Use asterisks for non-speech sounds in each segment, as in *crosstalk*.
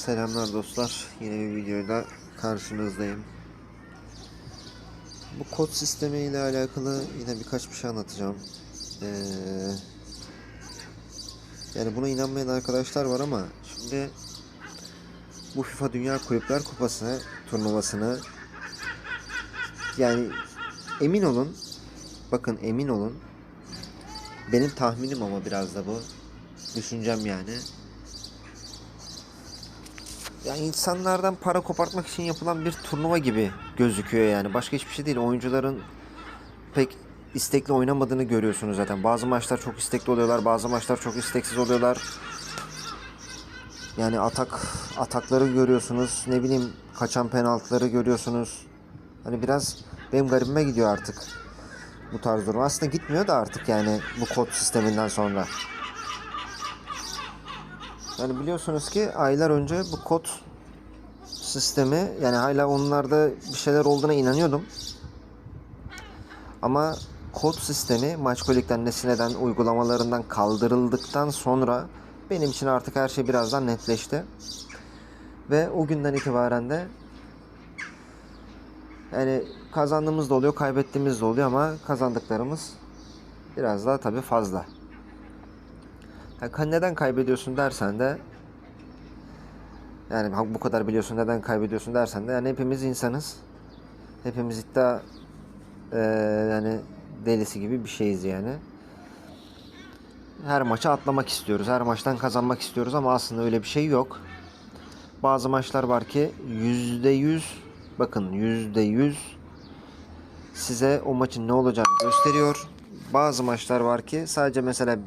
Selamlar dostlar. Yine bir videoyla karşınızdayım. Bu kod sistemi ile alakalı yine birkaç bir şey anlatacağım. Ee, yani buna inanmayan arkadaşlar var ama şimdi bu FIFA Dünya Kulüpler Kupası turnuvasını yani emin olun bakın emin olun benim tahminim ama biraz da bu düşüncem yani yani insanlardan para kopartmak için yapılan bir turnuva gibi gözüküyor yani. Başka hiçbir şey değil. Oyuncuların pek istekli oynamadığını görüyorsunuz zaten. Bazı maçlar çok istekli oluyorlar, bazı maçlar çok isteksiz oluyorlar. Yani atak atakları görüyorsunuz. Ne bileyim kaçan penaltıları görüyorsunuz. Hani biraz benim garibime gidiyor artık bu tarz durum. Aslında gitmiyor da artık yani bu kod sisteminden sonra. Yani biliyorsunuz ki aylar önce bu kod sistemi yani hala onlarda bir şeyler olduğuna inanıyordum. Ama kod sistemi Maçkolik'ten Nesine'den uygulamalarından kaldırıldıktan sonra benim için artık her şey birazdan netleşti. Ve o günden itibaren de yani kazandığımız da oluyor, kaybettiğimiz de oluyor ama kazandıklarımız biraz daha tabii fazla. Yani neden kaybediyorsun dersen de yani bu kadar biliyorsun neden kaybediyorsun dersen de yani hepimiz insanız. Hepimiz iddia eee, yani delisi gibi bir şeyiz yani. Her maça atlamak istiyoruz. Her maçtan kazanmak istiyoruz ama aslında öyle bir şey yok. Bazı maçlar var ki yüzde yüz bakın yüzde yüz size o maçın ne olacağını gösteriyor. Bazı maçlar var ki sadece mesela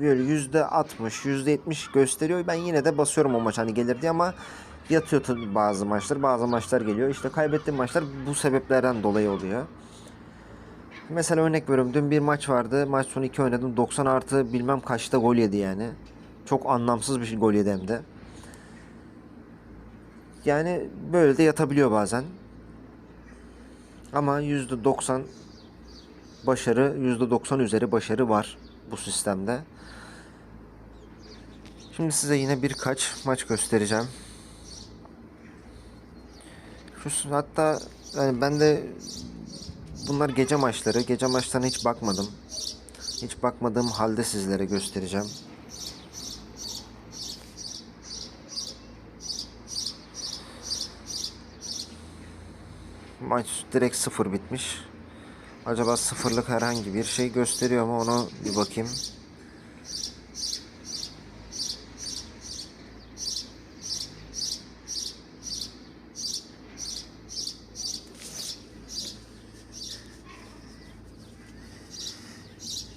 böyle yüzde 60, yüzde 70 gösteriyor. Ben yine de basıyorum o maç hani gelir diye ama yatıyor tabii bazı maçlar. Bazı maçlar geliyor. İşte kaybettiğim maçlar bu sebeplerden dolayı oluyor. Mesela örnek veriyorum. Dün bir maç vardı. Maç sonu 2 oynadım. 90 artı bilmem kaçta gol yedi yani. Çok anlamsız bir şey gol yedi hem de. Yani böyle de yatabiliyor bazen. Ama %90 başarı, %90 üzeri başarı var bu sistemde. Şimdi size yine birkaç maç göstereceğim. Şu hatta yani ben de bunlar gece maçları. Gece maçlarına hiç bakmadım. Hiç bakmadığım halde sizlere göstereceğim. Maç direkt sıfır bitmiş. Acaba sıfırlık herhangi bir şey gösteriyor mu onu bir bakayım.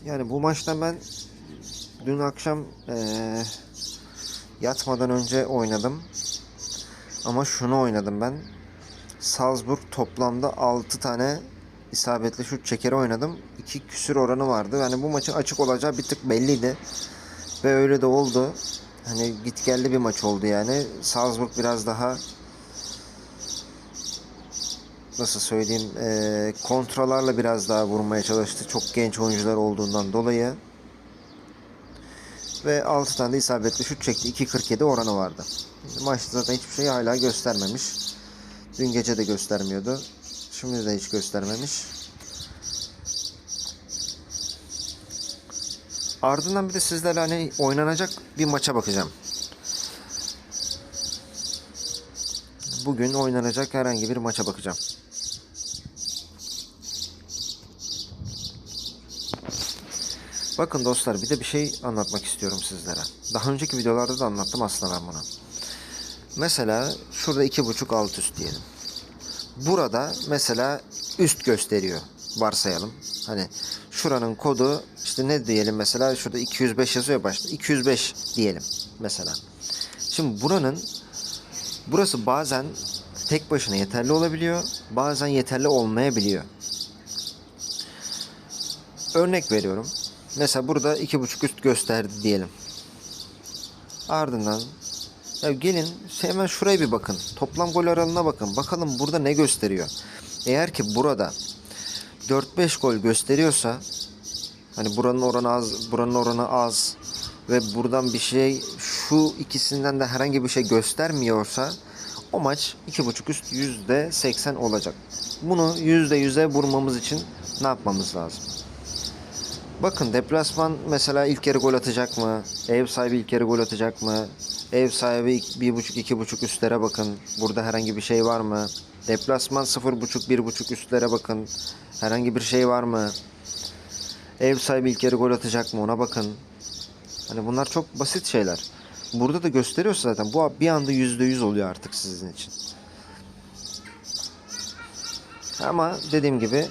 Yani bu maçtan ben dün akşam eee, yatmadan önce oynadım. Ama şunu oynadım ben. Salzburg toplamda 6 tane isabetli şut çekeri oynadım. 2 küsür oranı vardı. Yani bu maçın açık olacağı bir tık belliydi. Ve öyle de oldu. Hani git geldi bir maç oldu yani. Salzburg biraz daha nasıl söyleyeyim eee kontralarla biraz daha vurmaya çalıştı. Çok genç oyuncular olduğundan dolayı. Ve 6 tane de isabetli şut çekti. 2.47 oranı vardı. Maçta zaten hiçbir şey hala göstermemiş. Dün gece de göstermiyordu. Şimdi de hiç göstermemiş. Ardından bir de sizlerle hani oynanacak bir maça bakacağım. Bugün oynanacak herhangi bir maça bakacağım. Bakın dostlar bir de bir şey anlatmak istiyorum sizlere. Daha önceki videolarda da anlattım aslında ben bunu. Mesela şurada iki buçuk alt üst diyelim. Burada mesela üst gösteriyor varsayalım. Hani şuranın kodu işte ne diyelim mesela şurada 205 yazıyor başta. 205 diyelim mesela. Şimdi buranın burası bazen tek başına yeterli olabiliyor. Bazen yeterli olmayabiliyor. Örnek veriyorum. Mesela burada iki buçuk üst gösterdi diyelim. Ardından ya gelin hemen şuraya bir bakın. Toplam gol aralığına bakın. Bakalım burada ne gösteriyor. Eğer ki burada 4-5 gol gösteriyorsa hani buranın oranı az, buranın oranı az ve buradan bir şey şu ikisinden de herhangi bir şey göstermiyorsa o maç 2.5 üst %80 olacak. Bunu %100'e vurmamız için ne yapmamız lazım? Bakın deplasman mesela ilk yarı gol atacak mı? Ev sahibi ilk yarı gol atacak mı? Ev sahibi 1.5-2.5 üstlere bakın. Burada herhangi bir şey var mı? Deplasman 0.5-1.5 üstlere bakın. Herhangi bir şey var mı? Ev sahibi ilk yarı gol atacak mı? Ona bakın. Hani bunlar çok basit şeyler. Burada da gösteriyorsa zaten bu bir anda %100 oluyor artık sizin için. Ama dediğim gibi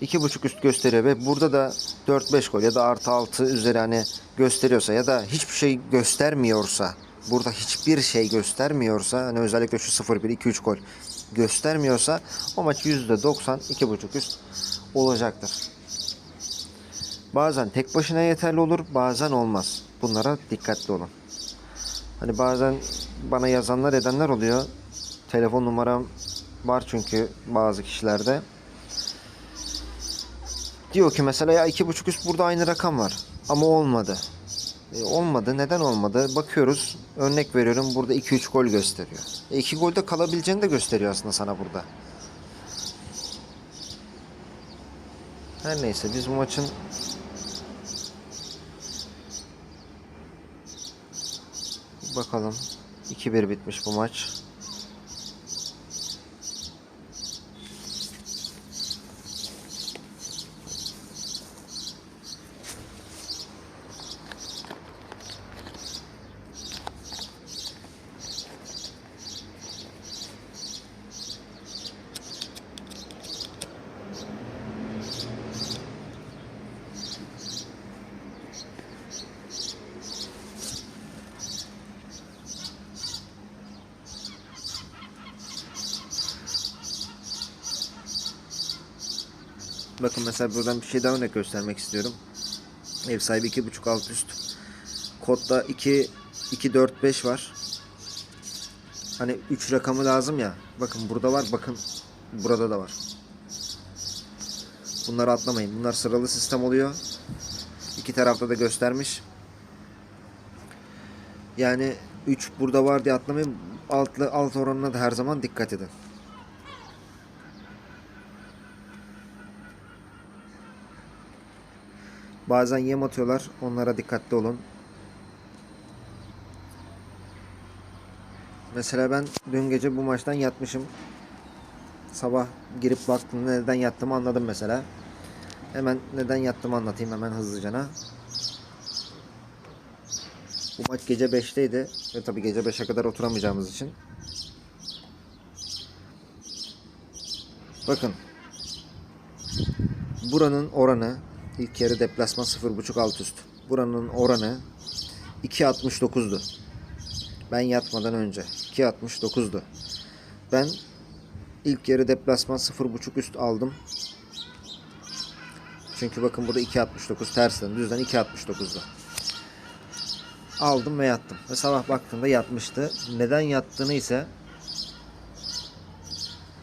iki buçuk üst gösteriyor ve burada da 4-5 gol ya da artı 6 üzeri hani gösteriyorsa ya da hiçbir şey göstermiyorsa burada hiçbir şey göstermiyorsa hani özellikle şu 0-1 2-3 gol göstermiyorsa o maç %90 iki buçuk üst olacaktır. Bazen tek başına yeterli olur, bazen olmaz. Bunlara dikkatli olun. Hani bazen bana yazanlar edenler oluyor. Telefon numaram var çünkü bazı kişilerde. Diyor ki mesela ya iki buçuk üst burada aynı rakam var. Ama olmadı. E, olmadı. Neden olmadı? Bakıyoruz. Örnek veriyorum. Burada 2-3 gol gösteriyor. 2 e, golde kalabileceğini de gösteriyor aslında sana burada. Her neyse biz bu maçın Bakalım. 2-1 bitmiş bu maç. Bakın mesela buradan bir şey daha örnek göstermek istiyorum. Ev sahibi 2.5 alt üst. Kodda 2 2 4 5 var. Hani 3 rakamı lazım ya. Bakın burada var, bakın burada da var. Bunları atlamayın. Bunlar sıralı sistem oluyor. İki tarafta da göstermiş. Yani 3 burada var diye atlamayın. Altlı alt oranına da her zaman dikkat edin. Bazen yem atıyorlar. Onlara dikkatli olun. Mesela ben dün gece bu maçtan yatmışım. Sabah girip baktım neden yattığımı anladım mesela. Hemen neden yattığımı anlatayım hemen hızlıcana. Bu maç gece 5'teydi ve tabi gece 5'e kadar oturamayacağımız için. Bakın. Buranın oranı İlk yarı deplasman 0.5 alt üst. Buranın oranı 2.69'du. Ben yatmadan önce 2.69'du. Ben ilk yarı deplasman 0.5 üst aldım. Çünkü bakın burada 2.69 tersten düzden 2.69'du. Aldım ve yattım. Ve sabah baktığımda yatmıştı. Neden yattığını ise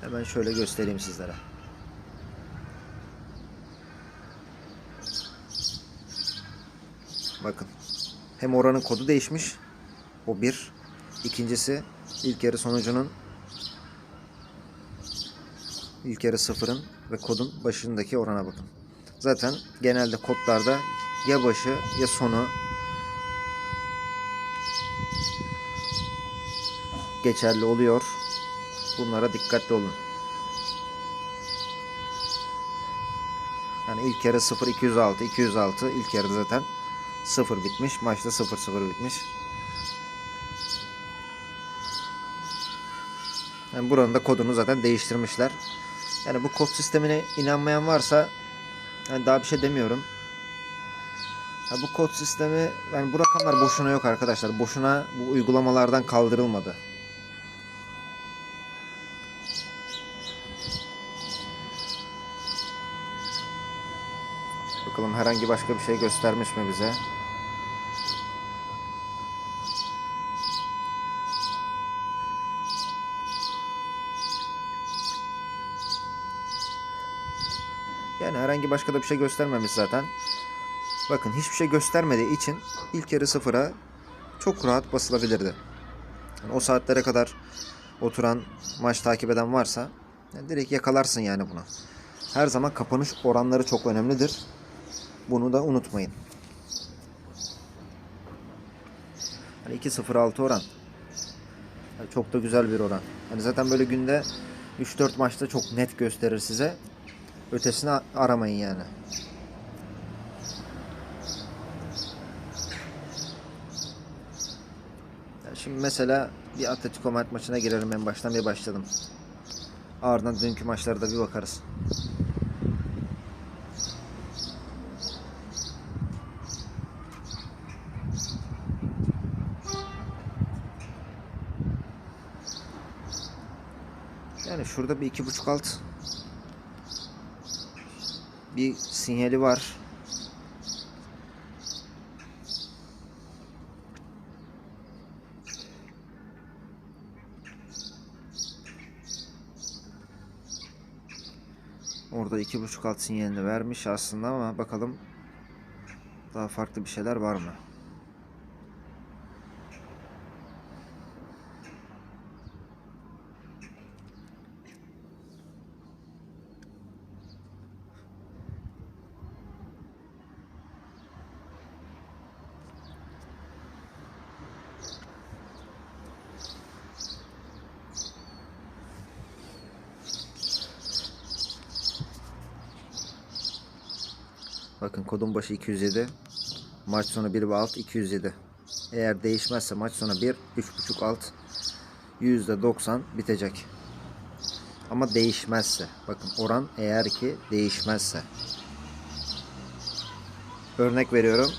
hemen şöyle göstereyim sizlere. Bakın. Hem oranın kodu değişmiş. O bir. İkincisi ilk yarı sonucunun ilk yarı sıfırın ve kodun başındaki orana bakın. Zaten genelde kodlarda ya başı ya sonu geçerli oluyor. Bunlara dikkatli olun. Yani ilk yarı 0 206 206 ilk yarıda zaten 0 bitmiş. Maçta 0-0 bitmiş. Yani buranın da kodunu zaten değiştirmişler. Yani bu kod sistemine inanmayan varsa yani daha bir şey demiyorum. Ya bu kod sistemi yani bu rakamlar boşuna yok arkadaşlar. Boşuna bu uygulamalardan kaldırılmadı. Bakalım herhangi başka bir şey göstermiş mi bize? Yani herhangi başka da bir şey göstermemiş zaten. Bakın hiçbir şey göstermediği için ilk yarı sıfıra çok rahat basılabilirdi. Yani o saatlere kadar oturan maç takip eden varsa yani direkt yakalarsın yani bunu. Her zaman kapanış oranları çok önemlidir. Bunu da unutmayın. Hani 2.06 oran. Yani çok da güzel bir oran. Hani zaten böyle günde 3-4 maçta çok net gösterir size. Ötesini aramayın yani. Ya şimdi mesela bir Atletico Madrid maçına girelim en baştan bir başladım. Ardından dünkü maçlara da bir bakarız. Yani şurada bir iki buçuk alt bir sinyali var. Orada iki buçuk alt sinyalini vermiş aslında ama bakalım daha farklı bir şeyler var mı? Bakın kodun başı 207. Maç sonu 1 ve alt 207. Eğer değişmezse maç sonu 1, 3.5 alt %90 bitecek. Ama değişmezse. Bakın oran eğer ki değişmezse. Örnek veriyorum.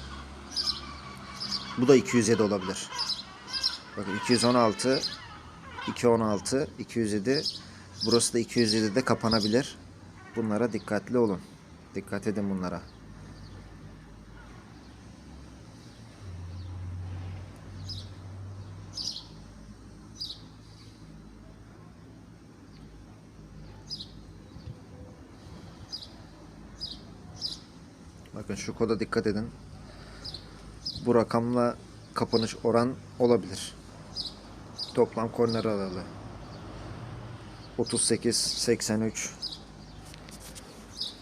Bu da 207 olabilir. Bakın 216 216 207 Burası da 207'de kapanabilir. Bunlara dikkatli olun. Dikkat edin bunlara. Bakın şu koda dikkat edin. Bu rakamla kapanış oran olabilir. Toplam korner aralığı. 38 83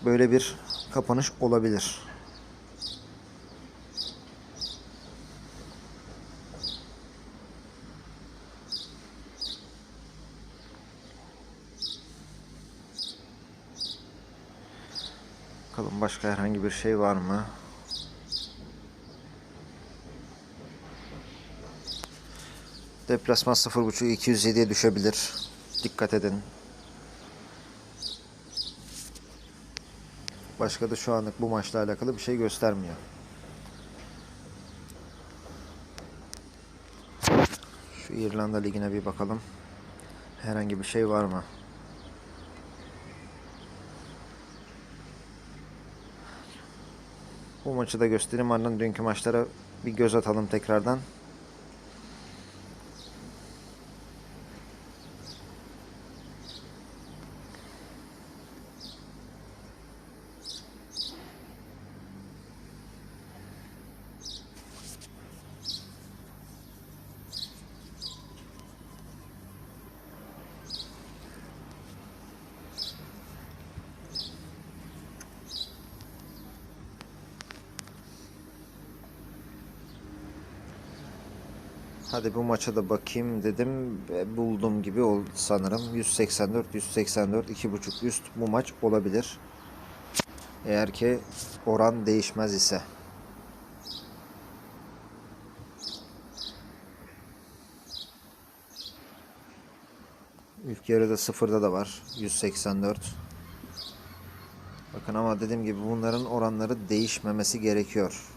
böyle bir kapanış olabilir. Bakalım başka herhangi bir şey var mı? Deplasman 0.5 207'ye düşebilir. Dikkat edin. Başka da şu anlık bu maçla alakalı bir şey göstermiyor. Şu İrlanda Ligi'ne bir bakalım. Herhangi bir şey var mı? Bu maçı da göstereyim. Ardından dünkü maçlara bir göz atalım tekrardan. Hadi bu maça da bakayım dedim. ve Buldum gibi oldu sanırım. 184, 184, 2.5 üst bu maç olabilir. Eğer ki oran değişmez ise. İlk yarıda sıfırda da var. 184. Bakın ama dediğim gibi bunların oranları değişmemesi gerekiyor.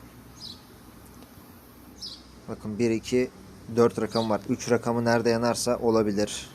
Bakın 1, 2, 4 rakam var. 3 rakamı nerede yanarsa olabilir.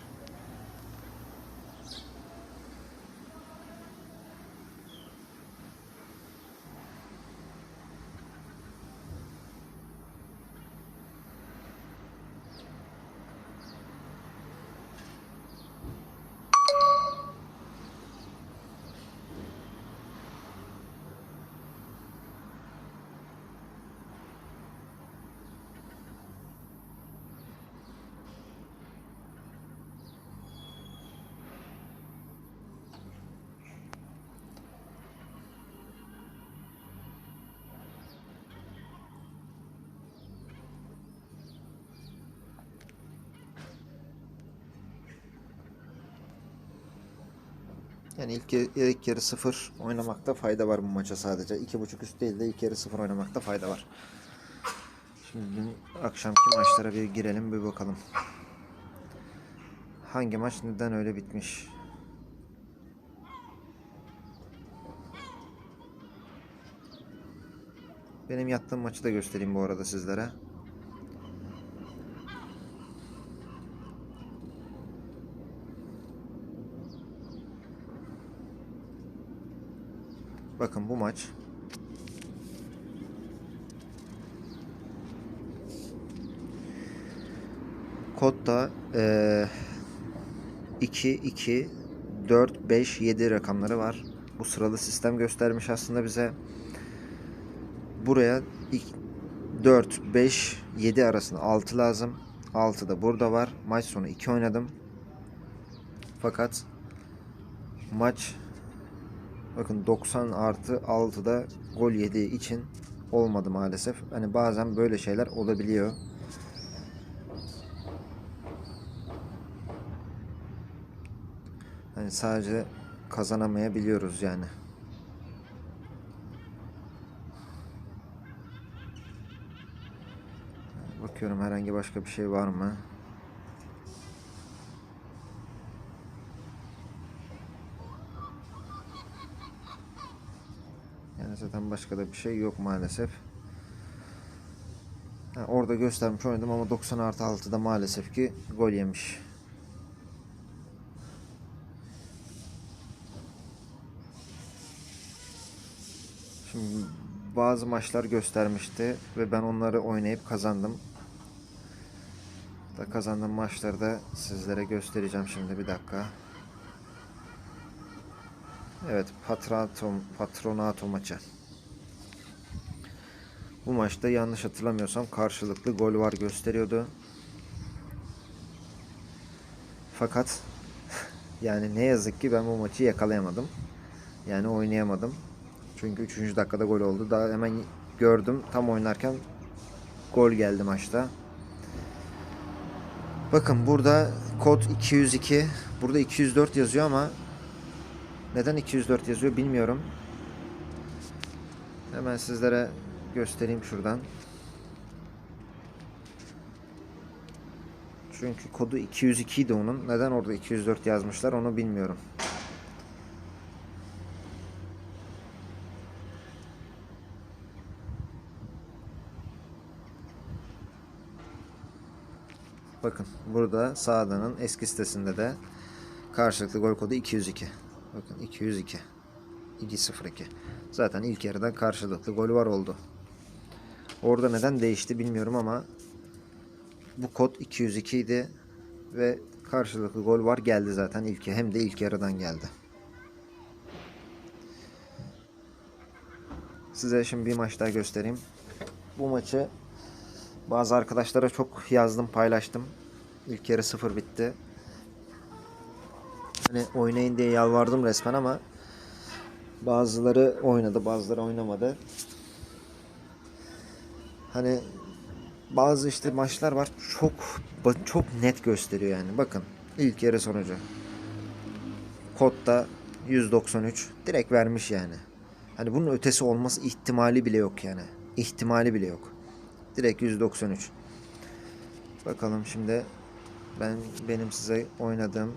Yani ilk, ilk yarı sıfır oynamakta fayda var bu maça sadece. İki buçuk üst değil de ilk yarı sıfır oynamakta fayda var. Şimdi akşamki maçlara bir girelim bir bakalım. Hangi maç neden öyle bitmiş? Benim yattığım maçı da göstereyim bu arada sizlere. Bakın bu maç kodda eee 2 2 4 5 7 rakamları var. Bu sıralı sistem göstermiş aslında bize. Buraya ilk 4 5 7 arasında 6 lazım. 6 da burada var. Maç sonu 2 oynadım. Fakat maç bakın 90 artı 6'da gol yediği için olmadı maalesef. Hani bazen böyle şeyler olabiliyor. Hani sadece kazanamayabiliyoruz yani. Bakıyorum herhangi başka bir şey var mı? Yani zaten başka da bir şey yok maalesef. Ha, orada göstermiş oynadım ama 90 artı 6'da maalesef ki gol yemiş. Şimdi bazı maçlar göstermişti ve ben onları oynayıp kazandım. Da kazandığım maçları da sizlere göstereceğim şimdi bir dakika. Evet, Patronato, Patronato maçı. Bu maçta yanlış hatırlamıyorsam karşılıklı gol var gösteriyordu. Fakat *laughs* yani ne yazık ki ben bu maçı yakalayamadım. Yani oynayamadım. Çünkü 3. dakikada gol oldu. Daha hemen gördüm. Tam oynarken gol geldi maçta. Bakın burada kod 202. Burada 204 yazıyor ama neden 204 yazıyor bilmiyorum. Hemen sizlere göstereyim şuradan. Çünkü kodu 202 idi onun. Neden orada 204 yazmışlar onu bilmiyorum. Bakın burada sağdanın eski sitesinde de karşılıklı gol kodu 202. Bakın 202. 202. Zaten ilk yarıda karşılıklı gol var oldu. Orada neden değişti bilmiyorum ama bu kod 202 idi ve karşılıklı gol var geldi zaten ilk hem de ilk yarıdan geldi. Size şimdi bir maç daha göstereyim. Bu maçı bazı arkadaşlara çok yazdım, paylaştım. İlk yarı sıfır bitti. Hani oynayın diye yalvardım resmen ama bazıları oynadı, bazıları oynamadı. Hani bazı işte maçlar var çok çok net gösteriyor yani. Bakın ilk yarı sonucu. Kodda 193 direkt vermiş yani. Hani bunun ötesi olması ihtimali bile yok yani. İhtimali bile yok. Direkt 193. Bakalım şimdi ben benim size oynadığım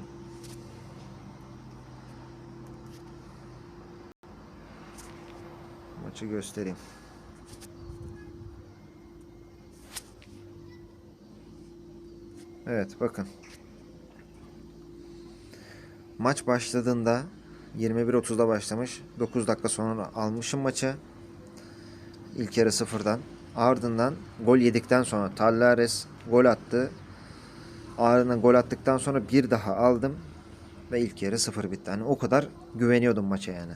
maçı göstereyim. Evet bakın. Maç başladığında 21.30'da başlamış. 9 dakika sonra almışım maçı. İlk yarı sıfırdan. Ardından gol yedikten sonra Tallares gol attı. Ardından gol attıktan sonra bir daha aldım. Ve ilk yarı sıfır bitti. Hani o kadar güveniyordum maça yani.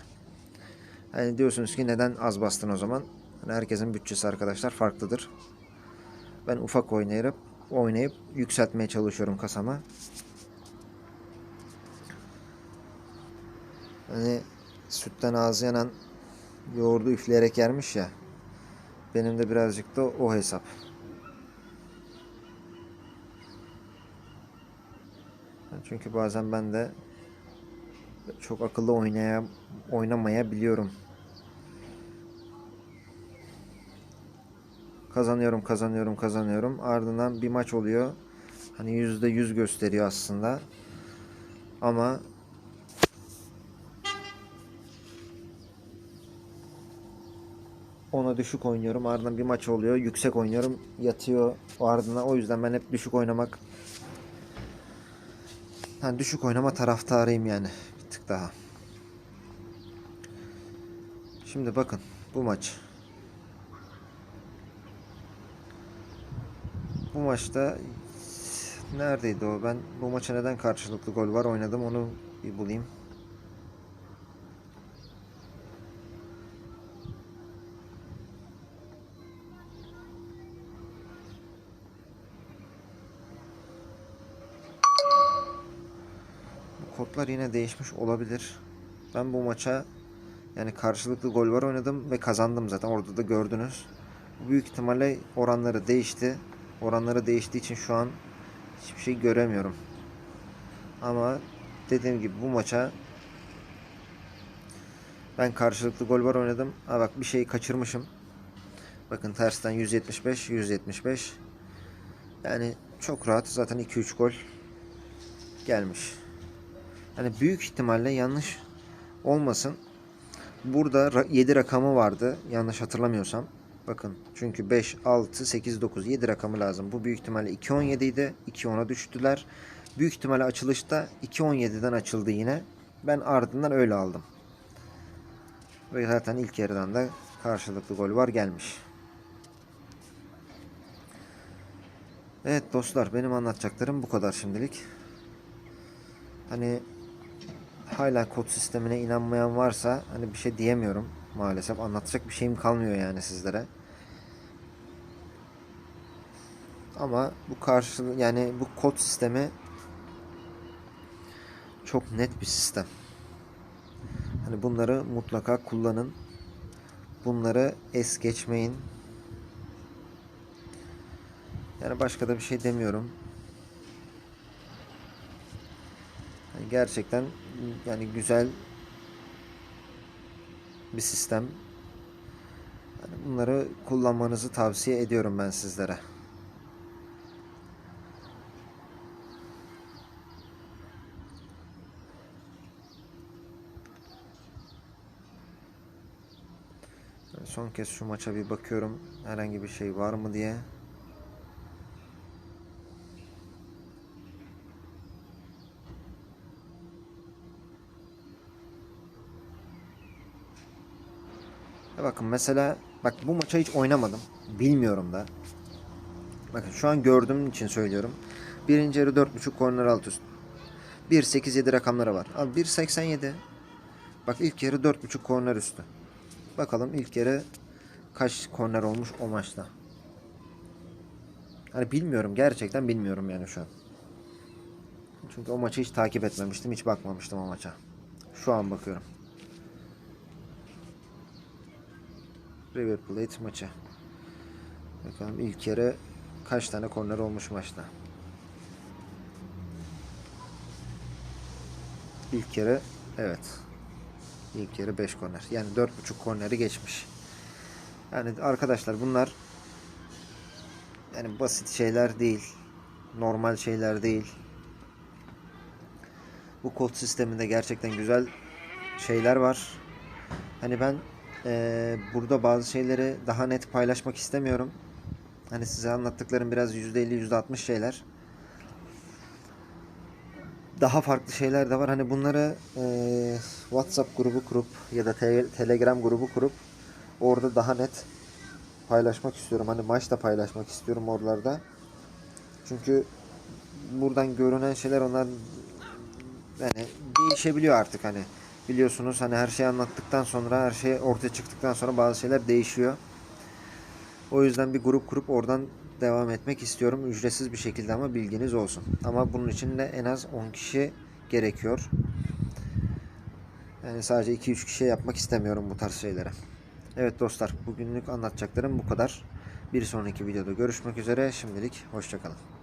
Hani diyorsunuz ki neden az bastın o zaman? Hani herkesin bütçesi arkadaşlar farklıdır. Ben ufak oynayıp oynayıp yükseltmeye çalışıyorum kasama. Hani sütten ağzı yanan yoğurdu üfleyerek yermiş ya. Benim de birazcık da o hesap. Çünkü bazen ben de çok akıllı oynaya oynamayabiliyorum. Kazanıyorum, kazanıyorum, kazanıyorum. Ardından bir maç oluyor. Hani yüzde yüz gösteriyor aslında. Ama ona düşük oynuyorum. Ardından bir maç oluyor. Yüksek oynuyorum. Yatıyor ardından. O yüzden ben hep düşük oynamak yani düşük oynama taraftarıyım yani. Bir tık daha. Şimdi bakın bu maç. Bu maçta neredeydi o? Ben bu maça neden karşılıklı gol var oynadım onu bir bulayım. Bu kodlar yine değişmiş olabilir. Ben bu maça yani karşılıklı gol var oynadım ve kazandım zaten orada da gördünüz. Büyük ihtimalle oranları değişti. Oranları değiştiği için şu an hiçbir şey göremiyorum. Ama dediğim gibi bu maça ben karşılıklı gol var oynadım. Ha bak bir şeyi kaçırmışım. Bakın tersten 175, 175. Yani çok rahat zaten 2-3 gol gelmiş. Hani büyük ihtimalle yanlış olmasın. Burada 7 rakamı vardı yanlış hatırlamıyorsam. Bakın çünkü 5, 6, 8, 9, 7 rakamı lazım. Bu büyük ihtimalle 2.17 idi. 2.10'a düştüler. Büyük ihtimalle açılışta 2.17'den açıldı yine. Ben ardından öyle aldım. Ve zaten ilk yarıdan da karşılıklı gol var gelmiş. Evet dostlar benim anlatacaklarım bu kadar şimdilik. Hani hala kod sistemine inanmayan varsa hani bir şey diyemiyorum maalesef. Anlatacak bir şeyim kalmıyor yani sizlere. Ama bu karşı yani bu kod sistemi çok net bir sistem. Hani bunları mutlaka kullanın. Bunları es geçmeyin. Yani başka da bir şey demiyorum. Yani gerçekten yani güzel bir sistem. Bunları kullanmanızı tavsiye ediyorum ben sizlere. Son kez şu maça bir bakıyorum. Herhangi bir şey var mı diye. Ya bakın mesela bak bu maça hiç oynamadım. Bilmiyorum da. Bakın şu an gördüğüm için söylüyorum. Birinci yarı 4.5 korner alt üst. 1.87 rakamları var. Al 1.87. Bak ilk yarı 4.5 korner üstü. Bakalım ilk yarı kaç korner olmuş o maçta. Hani bilmiyorum gerçekten bilmiyorum yani şu an. Çünkü o maçı hiç takip etmemiştim. Hiç bakmamıştım o maça. Şu an bakıyorum. River Plate maçı. Bakalım ilk yarı kaç tane korner olmuş maçta. İlk yarı evet. İlk yarı 5 korner. Yani 4.5 korneri geçmiş. Yani arkadaşlar bunlar yani basit şeyler değil. Normal şeyler değil. Bu kod sisteminde gerçekten güzel şeyler var. Hani ben eee, burada bazı şeyleri daha net paylaşmak istemiyorum. Hani size anlattıklarım biraz %50 %60 şeyler. Daha farklı şeyler de var. Hani bunları eee, WhatsApp grubu kurup ya da te- Telegram grubu kurup orada daha net paylaşmak istiyorum. Hani maç da paylaşmak istiyorum oralarda. Çünkü buradan görünen şeyler onlar yani değişebiliyor artık hani. Biliyorsunuz hani her şeyi anlattıktan sonra her şey ortaya çıktıktan sonra bazı şeyler değişiyor. O yüzden bir grup kurup oradan devam etmek istiyorum. Ücretsiz bir şekilde ama bilginiz olsun. Ama bunun için de en az 10 kişi gerekiyor. Yani sadece 2-3 kişi yapmak istemiyorum bu tarz şeyleri. Evet dostlar bugünlük anlatacaklarım bu kadar. Bir sonraki videoda görüşmek üzere. Şimdilik hoşçakalın.